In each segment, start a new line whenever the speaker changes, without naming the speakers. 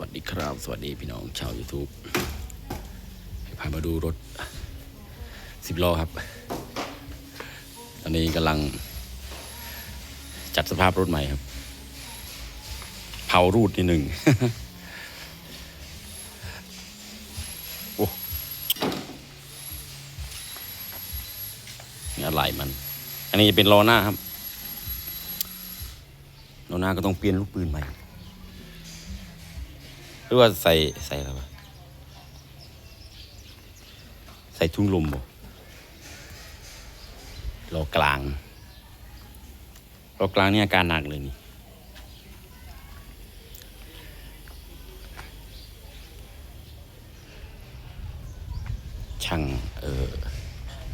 วัสดีครับ สวัสดีพี่น้องชาว YouTube พามาดูรถสิบล้อครับ ตอนนี้กำลัง จัดสภาพรถใหม่ครับ เผารูดนิดหนึ่งโอ้นี่อะไรมัน อันนี้เป็นล้อหน้าครับล้อหน้าก็ต้องเปลี่ยนลูกปืนใหม่ หรือว่าใส่ใส่อะไรวะใส่ทุ่งลมบ่รอกลางรอกลางนี่อาการหนักเลยนี่ช่างเอ่อ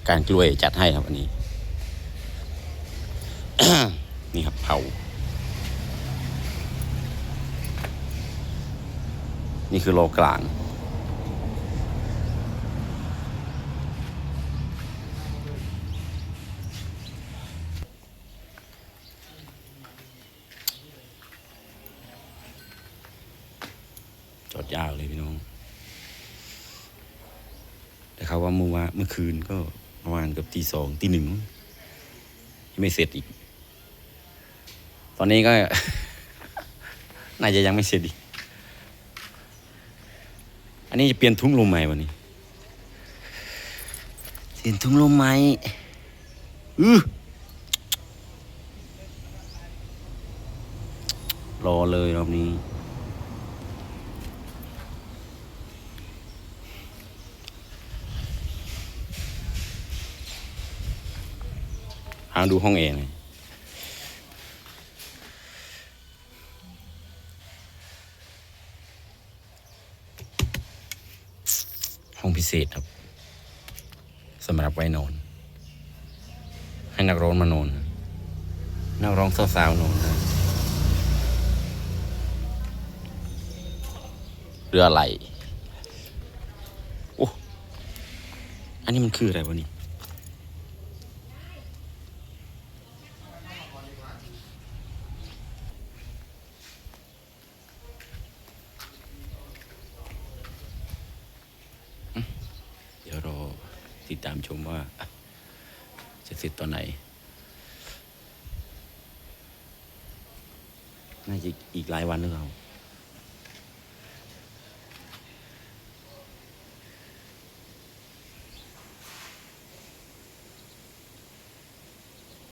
การกล้วยจัดให้ครับอันนี้ นี่ครับเผา นี่คือโลกลาง จอดยาวเลยพี่น้อง แต่เขาว่าเมื่อวานเมื่อคืนก็ประมาณกับตีสองตีหนึ่งยังไม่เสร็จอีก ตอนนี้ก็ น่าจะยังไม่เสร็จอีก อันนี้จะเปลี่ยนทุ่งลมใหม่วันนี้เปลี่ยนทุ่งลมใหม่อือรอเลยรอบนี้ หาดูห้องเอหน่อย ห้องพิเศษครับสำหรับไว้นอน ให้นักร้องมานอนนักร้องสาวๆนอนนะเรืออะไรโอ้อันนี้มันคืออะไรวะนี่ เดี๋ยวรอ ติดตามชมว่า จะเสร็จตอนไหน น่าจะอีกหลายวันหรือเปล่า